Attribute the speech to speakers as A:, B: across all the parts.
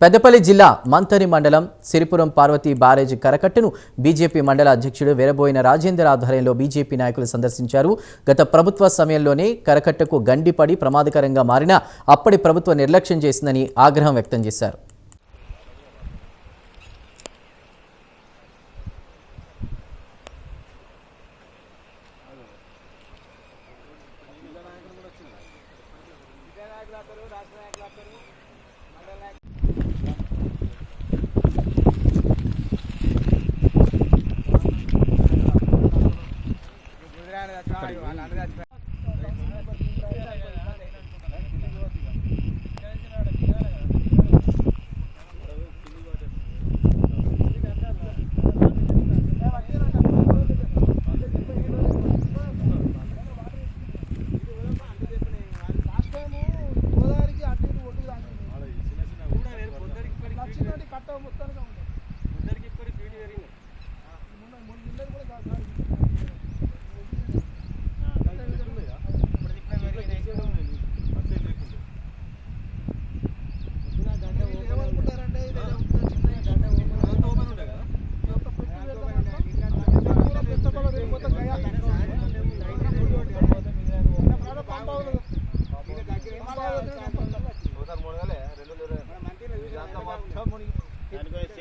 A: పెద్దపల్లి జిల్లా మంతరి మండలం సిరిపురం పార్వతీ బ్యారేజ్ కరకట్టును బీజేపీ మండల అధ్యక్షుడు వెరబోయిన రాజేందర్ ఆధ్వర్యంలో బీజేపీ నాయకులు సందర్శించారు. గత ప్రభుత్వ సమయంలోనే కరకట్టకు గండిపడి ప్రమాదకరంగా మారిన అప్పటి ప్రభుత్వం నిర్లక్ష్యం చేసిందని ఆగ్రహం వ్యక్తం చేశారు.
B: కట్ట మొత్తానికి ఉంది మొన్న మొన్న నిన్నటి కూడా కాదు సార్. వీళ్ళు ఏమనుకుంటారంటే ఇది ఏదో చిన్న గడ్డ ఈ యొక్క పెట్టి వెళ్తే మాత్రం పూర పెద్దపల్లి రేపు మొత్తం గయా మన ప్రాణ పంప అవుతుంది. పంప అవుతుంది, పంప అవుతుంది.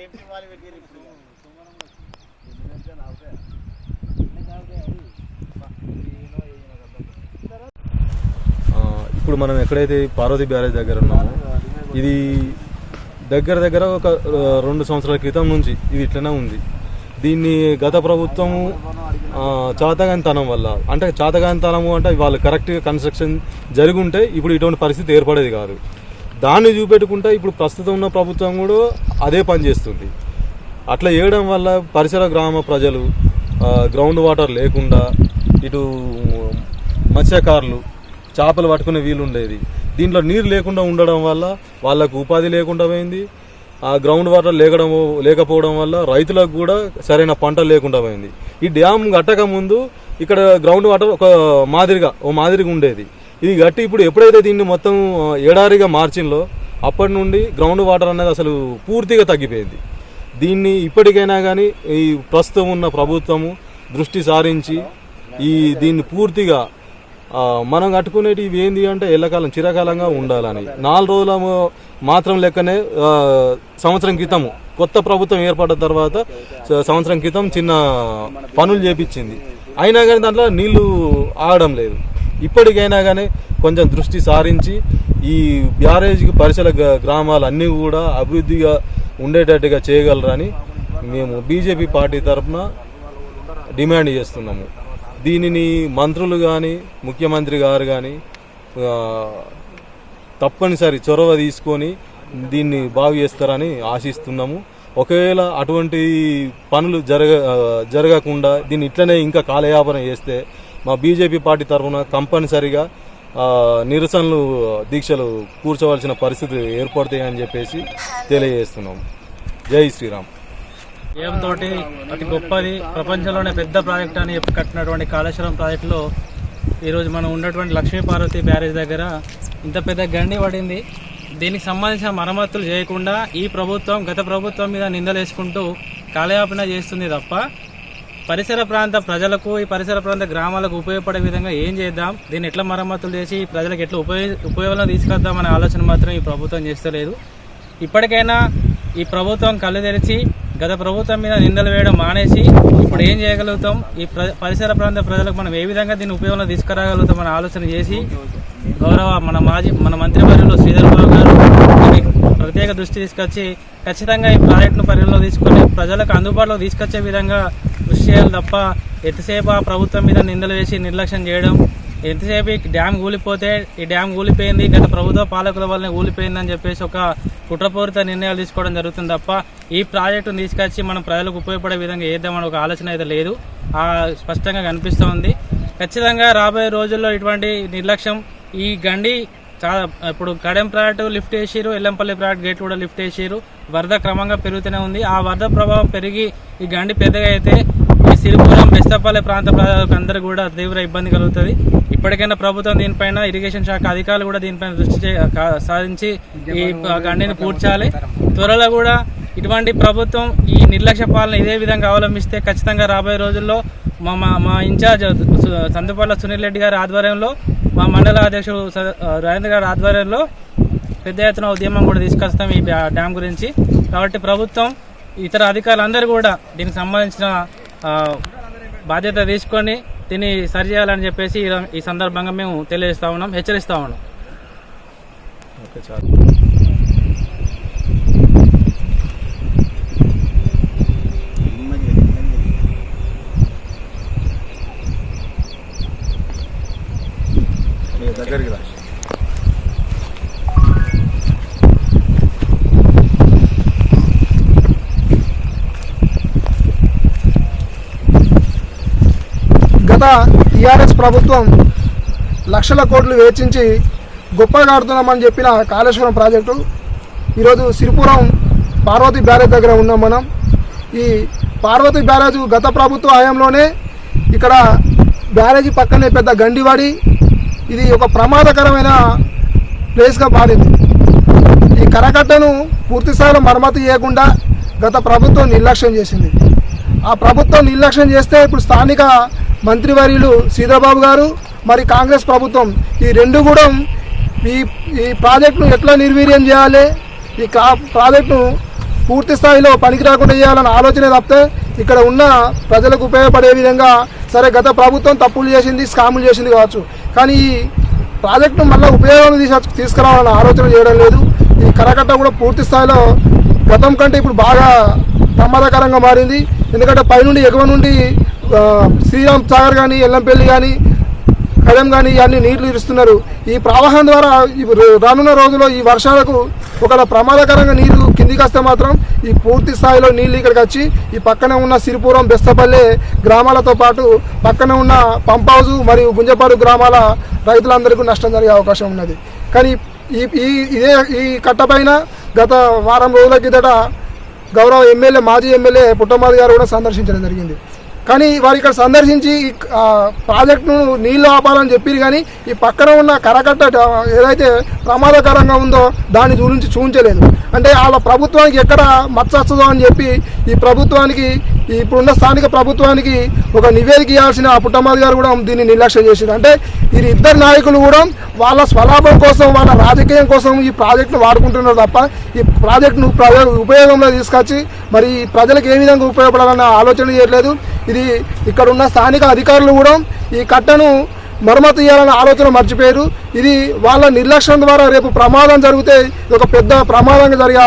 C: ఇప్పుడు మనం ఎక్కడైతే పార్వతి బ్యారేజ్ దగ్గర ఉన్నామో ఇది దగ్గర దగ్గర ఒక రెండు సంవత్సరాల క్రితం నుంచి ఇది ఇట్లనే ఉంది. దీన్ని గత ప్రభుత్వము చాతగానితనం వల్ల అంటే చాతగానితనము అంటే వాళ్ళు కరెక్ట్గా కన్స్ట్రక్షన్ జరిగి ఉంటే ఇప్పుడు ఇటువంటి పరిస్థితి ఏర్పడేది కాదు. దాన్ని చూపెట్టుకుంటే ఇప్పుడు ప్రస్తుతం ఉన్న ప్రభుత్వం కూడా అదే పని చేస్తుంది. అట్లా చేయడం వల్ల పరిసర గ్రామ ప్రజలు గ్రౌండ్ వాటర్ లేకుండా ఇటు మత్స్యకారులు చేపలు పట్టుకునే వీలు ఉండేది. దీంట్లో నీరు లేకుండా ఉండడం వల్ల వాళ్ళకు ఉపాధి లేకుండా పోయింది. ఆ గ్రౌండ్ వాటర్ లేకడం లేకపోవడం వల్ల రైతులకు కూడా సరైన పంట లేకుండా పోయింది. ఈ డ్యామ్ కట్టక ముందు ఇక్కడ గ్రౌండ్ వాటర్ ఒక మాదిరిగా ఓ మాదిరిగా ఉండేది. ఇది గట్టి ఇప్పుడు ఎప్పుడైతే దీన్ని మొత్తం ఎడారిగా మార్చిందో అప్పటి నుండి గ్రౌండ్ వాటర్ అనేది అసలు పూర్తిగా తగ్గిపోయింది. దీన్ని ఇప్పటికైనా కానీ ఈ ప్రస్తుతం ఉన్న ప్రభుత్వము దృష్టి సారించి ఈ దీన్ని పూర్తిగా మనం కట్టుకునేటివి ఏంది అంటే ఎల్లకాలం చిరకాలంగా ఉండాలని. నాలుగు రోజుల మాత్రం లెక్కనే సంవత్సరం క్రితం కొత్త ప్రభుత్వం ఏర్పడ్డ తర్వాత సంవత్సరం క్రితం చిన్న పనులు చేపించింది. అయినా కానీ దాంట్లో నీళ్ళు ఆగడం లేదు. ఇప్పటికైనా కానీ కొంచెం దృష్టి సారించి ఈ బ్యారేజ్కి పరిసర గ- గ్రామాలన్నీ కూడా అభివృద్ధిగా ఉండేటట్టుగా చేయగలరని మేము బీజేపీ పార్టీ తరఫున డిమాండ్ చేస్తున్నాము. దీనిని మంత్రులు కానీ ముఖ్యమంత్రి గారు కానీ తప్పనిసరి చొరవ తీసుకొని దీన్ని బాగు చేస్తారని ఆశిస్తున్నాము. ఒకవేళ అటువంటి పనులు జరగ జరగకుండా దీన్ని ఇట్లనే ఇంకా కాలయాపన చేస్తే మా బీజేపీ పార్టీ తరఫున కంపల్సరిగా నిరసనలు దీక్షలు కూర్చోవలసిన పరిస్థితి ఏర్పడతాయని చెప్పేసి తెలియజేస్తున్నాం. జై శ్రీరామ్.
D: ఏం తోటి అతి గొప్పది ప్రపంచంలోనే పెద్ద ప్రాజెక్ట్ అని చెప్పి కట్టినటువంటి కాళేశ్వరం ప్రాజెక్టులో ఈరోజు మనం ఉన్నటువంటి లక్ష్మీపార్వతి బ్యారేజ్ దగ్గర ఇంత పెద్ద గండి పడింది. దీనికి సంబంధించిన మరమ్మతులు చేయకుండా ఈ ప్రభుత్వం గత ప్రభుత్వం మీద నిందలు వేసుకుంటూ కాలయాపన చేస్తుంది తప్ప పరిసర ప్రాంత ప్రజలకు ఈ పరిసర ప్రాంత గ్రామాలకు ఉపయోగపడే విధంగా ఏం చేద్దాం? దీన్ని ఎట్లా మరమ్మతులు చేసి ప్రజలకు ఎట్లా ఉపయోగ ఉపయోగంలో తీసుకొద్దాం అనే ఆలోచన మాత్రం ఈ ప్రభుత్వం చేస్తలేదు. ఇప్పటికైనా ఈ ప్రభుత్వం కళ్ళు తెరిచి గత ప్రభుత్వం మీద నిందలు వేయడం మానేసి ఇప్పుడు ఏం చేయగలుగుతాం? ఈ ప్ర- పరిసర ప్రాంత ప్రజలకు మనం ఏ విధంగా దీన్ని ఉపయోగంలో తీసుకురాగలుగుతాం అని ఆలోచన చేసి గౌరవ మన మాజీ మన మంత్రివర్యులు శ్రీధర్ బాబు గారు ప్రత్యేక దృష్టి తీసుకొచ్చి ఖచ్చితంగా ఈ ప్రాజెక్టును పరిగణలో తీసుకొని ప్రజలకు అందుబాటులో తీసుకొచ్చే విధంగా కృషి చేయాలి తప్ప ఎంతసేపు ఆ ప్రభుత్వం మీద నిందలు వేసి నిర్లక్ష్యం చేయడం? ఎంతసేపు ఈ డ్యామ్ కూలిపోతే ఈ డ్యామ్ కూలిపోయింది గత ప్రభుత్వ పాలకుల వల్లనే కూలిపోయిందని చెప్పేసి ఒక కుట్రపూరిత నిర్ణయాలు తీసుకోవడం జరుగుతుంది తప్ప ఈ ప్రాజెక్టును తీసుకొచ్చి మనం ప్రజలకు ఉపయోగపడే విధంగా చేద్దామని ఒక ఆలోచన అయితే లేదు. ఆ స్పష్టంగా కనిపిస్తూ ఉంది ఖచ్చితంగా రాబోయే రోజుల్లో ఇటువంటి నిర్లక్ష్యం ఈ గండి చాలా ఇప్పుడు కడెం ప్రాజెక్టు లిఫ్ట్ చేసిరు ఎల్లంపల్లి ప్రాజెక్ట్ గేట్లు కూడా లిఫ్ట్ చేసిరు వరద క్రమంగా పెరుగుతూనే ఉంది. ఆ వరద ప్రభావం పెరిగి ఈ గండి పెద్దగా అయితే సిరిపురం బెస్తపల్లి ప్రాంత ప్రజలకు అందరూ కూడా తీవ్ర ఇబ్బంది కలుగుతుంది. ఇప్పటికైనా ప్రభుత్వం దీనిపైన ఇరిగేషన్ శాఖ అధికారులు కూడా దీనిపైన దృష్టి సాధించి ఈ గండిని పూడ్చాలి. త్వరలో కూడా ఇటువంటి ప్రభుత్వం ఈ నిర్లక్ష్య పాలన ఇదే విధంగా అవలంబిస్తే ఖచ్చితంగా రాబోయే రోజుల్లో మా మా మా ఇన్ఛార్జ్ సు- సందుపల్ల సునీల్ రెడ్డి గారి ఆధ్వర్యంలో మా మండల అధ్యక్షుడు స- రాజేంద్ర గారి ఆధ్వర్యంలో పెద్ద ఎత్తున ఉద్యమం కూడా తీసుకొస్తాం ఈ డ్యామ్ గురించి. కాబట్టి ప్రభుత్వం ఇతర అధికారులందరూ కూడా దీనికి సంబంధించిన బాధ్యత తీసుకొని దీన్ని సరిచేయాలని చెప్పేసి ఈ- ఈ సందర్భంగా మేము తెలియజేస్తా ఉన్నాం హెచ్చరిస్తా ఉన్నాం.
C: ఓకే చాలు.
B: గత టీఆర్ఎస్ ప్రభుత్వం లక్షల కోట్లు వేచించి గొప్పగాడుతున్నామని చెప్పిన కాళేశ్వరం ప్రాజెక్టు ఈరోజు సిరిపురం పార్వతి బ్యారేజ్ దగ్గర ఉన్నాం మనం. ఈ పార్వతి బ్యారేజ్ గత ప్రభుత్వ హయాంలోనే ఇక్కడ బ్యారేజీ పక్కనే పెద్ద గండివాడి ఇది ఒక ప్రమాదకరమైన ప్లేస్గా మారింది. ఈ కరకట్టను పూర్తిస్థాయిలో మరమ్మతు చేయకుండా గత ప్రభుత్వం నిర్లక్ష్యం చేసింది. ఆ ప్రభుత్వం నిర్లక్ష్యం చేస్తే ఇప్పుడు స్థానిక మంత్రివర్యులు సీతాబాబు గారు మరి కాంగ్రెస్ ప్రభుత్వం. ఈ రెండు కూడా ఈ ఈ ప్రాజెక్టును ఎట్లా నిర్వీర్యం చేయాలి? ఈ కా ప్రాజెక్టును పూర్తి స్థాయిలో పనికి రాకుండా చేయాలని ఆలోచన తప్పితే ఇక్కడ ఉన్న ప్రజలకు ఉపయోగపడే విధంగా సరే గత ప్రభుత్వం తప్పులు చేసింది స్కాములు చేసింది కావచ్చు. కానీ ఈ ప్రాజెక్టును మళ్ళీ ఉపయోగం తీసు తీసుకురావాలని ఆలోచన చేయడం లేదు. ఈ కరకట్ట కూడా పూర్తి స్థాయిలో గతం కంటే ఇప్పుడు బాగా ప్రమాదకరంగా మారింది. ఎందుకంటే పైనుండి ఎగువ నుండి శ్రీరామ్ సాగర్ కానీ ఎల్లంపల్లి కానీ కడెం కానీ ఇవన్నీ నీళ్ళు ఇరుస్తున్నారు. ఈ ప్రవాహం ద్వారా రానున్న రోజుల్లో ఈ వర్షాలకు ఒకవేళ ప్రమాదకరంగా నీరు కిందికి వస్తే మాత్రం ఈ పూర్తి స్థాయిలో నీళ్ళు ఇక్కడికి వచ్చి ఈ పక్కనే ఉన్న సిరిపురం బెస్తపల్లె గ్రామాలతో పాటు పక్కనే ఉన్న పంప్ హౌజు మరియు గుంజపాడు గ్రామాల రైతులందరికీ నష్టం జరిగే అవకాశం ఉన్నది. కానీ ఈ ఈ ఇదే ఈ కట్టపైన గత వారం రోజుల కిందట గౌరవ ఎమ్మెల్యే మాజీ ఎమ్మెల్యే పుట్టమాది గారు కూడా సందర్శించడం జరిగింది. కానీ వారు ఇక్కడ సందర్శించి ఈ ప్రాజెక్టును నీళ్ళు ఆపాలని చెప్పారు కానీ ఈ పక్కన ఉన్న కరకట్ట ఏదైతే ప్రమాదకరంగా ఉందో దాని గురించి చూపించలేదు అంటే వాళ్ళ ప్రభుత్వానికి ఎక్కడ మచ్చ వస్తుందో అని చెప్పి ఈ ప్రభుత్వానికి ఇప్పుడున్న స్థానిక ప్రభుత్వానికి ఒక నివేదిక ఇవ్వాల్సిన పుట్టమాది గారు కూడా దీన్ని నిర్లక్ష్యం చేసింది అంటే వీరి ఇద్దరు నాయకులు కూడా వాళ్ళ స్వలాభం కోసం వాళ్ళ రాజకీయం కోసం ఈ ప్రాజెక్టును వాడుకుంటున్నారు తప్ప ఈ ప్రాజెక్టును ప్రజ ఉపయోగంలో తీసుకొచ్చి మరి ఈ ప్రజలకు ఏ విధంగా ఉపయోగపడాలన్న ఆలోచన చేయట్లేదు. ఇది ఇక్కడ ఉన్న స్థానిక అధికారులు కూడా ఈ కట్టను మరమ్మతు చేయాలన్న ఆలోచన మర్చిపోయారు. ఇది వాళ్ళ నిర్లక్ష్యం ద్వారా రేపు ప్రమాదం జరిగితే ఒక పెద్ద ప్రమాదంగా జరిగే